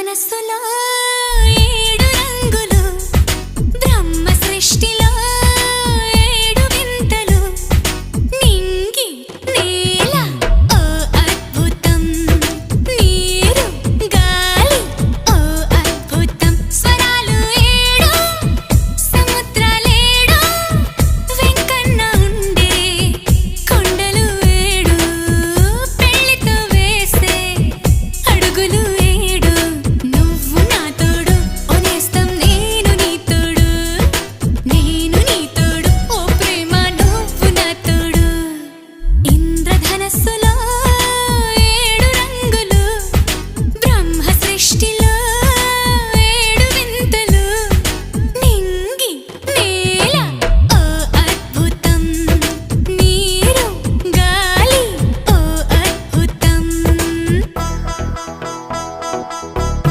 మనసులో Mesela